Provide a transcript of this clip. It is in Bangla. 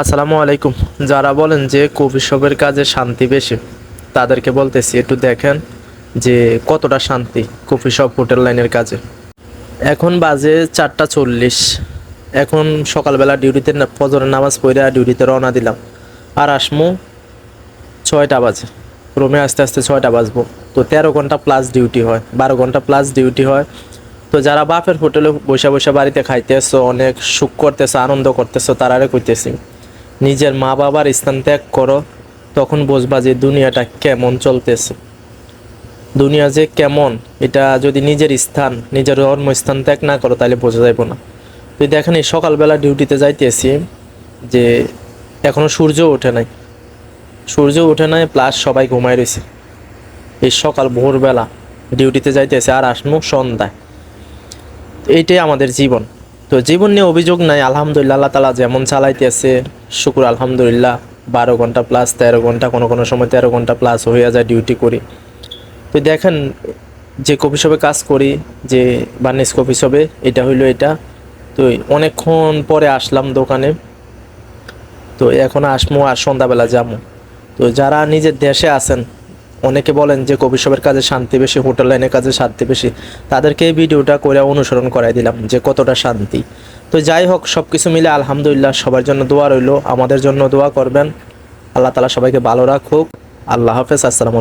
আসসালামু আলাইকুম। যারা বলেন যে কফি শপের কাজে শান্তি বেশি, তাদেরকে বলতেছি, একটু দেখেন যে কতটা শান্তি কফি শপ হোটেল লাইনের কাজে। এখন বাজে চারটা চল্লিশ। এখন সকালবেলা ডিউটিতে ফজরের নামাজ পড়ে ডিউটিতে রওনা দিলাম। আর আসমু ছয়টা বাজে। রুমে আস্তে আস্তে ছয়টা বাজবো। তো তেরো ঘণ্টা প্লাস ডিউটি হয়, বারো ঘণ্টা প্লাস ডিউটি হয়। তো যারা বাপের হোটেলে বসে বসে বাড়িতে খাইতেছো, অনেক সুখ করতেছো, আনন্দ করতেছো, তারারে কইতেছি নিজের মা বাবার স্থান ত্যাগ করো, তখন বুঝবা যে দুনিয়াটা কেমন চলতেছে। দুনিয়া যে কেমন, এটা যদি নিজের স্থান, নিজের কর্মস্থান ত্যাগ না করো, তাহলে বোঝা যাইব না। তো দেখেন, এই সকালবেলা ডিউটিতে যাইতেছি যে এখনও সূর্য ওঠে নাই। সূর্য ওঠে নাই প্লাস সবাই ঘুমায় রয়েছে এই সকাল ভোরবেলা ডিউটিতে যাইতেছে আর আসমু সন্ধ্যায়। এইটাই আমাদের জীবন। তো জীবন নিয়ে অভিযোগ নাই, আলহামদুলিল্লাহ, আল্লাহ তালা যেমন চালাইতেছে, শুকুর, আলহামদুলিল্লাহ, বারো ঘণ্টা প্লাস তেরো ঘণ্টা, কোনো কোনো সময় তেরো ঘণ্টা প্লাস হয়ে যায় ডিউটি করি। তো দেখেন, যে কফি শপে কাজ করি, যে বার্নিস কফি শপে এটা হইল এটা। তো অনেকক্ষণ পরে আসলাম দোকানে। তো এখন আসমো আর সন্ধ্যাবেলা যাব তো যারা নিজের দেশে আছেন অনেকে বলেন যে কফি শপের কাজে শান্তি বেশি, হোটেল লাইনের কাজে শান্তি বেশি। তাদেরকে এই ভিডিওটা করে অনুসরণ করাই দিলাম যে কতটা শান্তি। তো যাই হোক সব কিছু মিলে আলহামদুলিল্লাহ সবার জন্য দোয়া রইল। আমাদের জন্য দোয়া করবেন। আল্লাহ তালা সবাইকে ভালো রাখুক। আল্লাহ হাফেজ, আসসালামু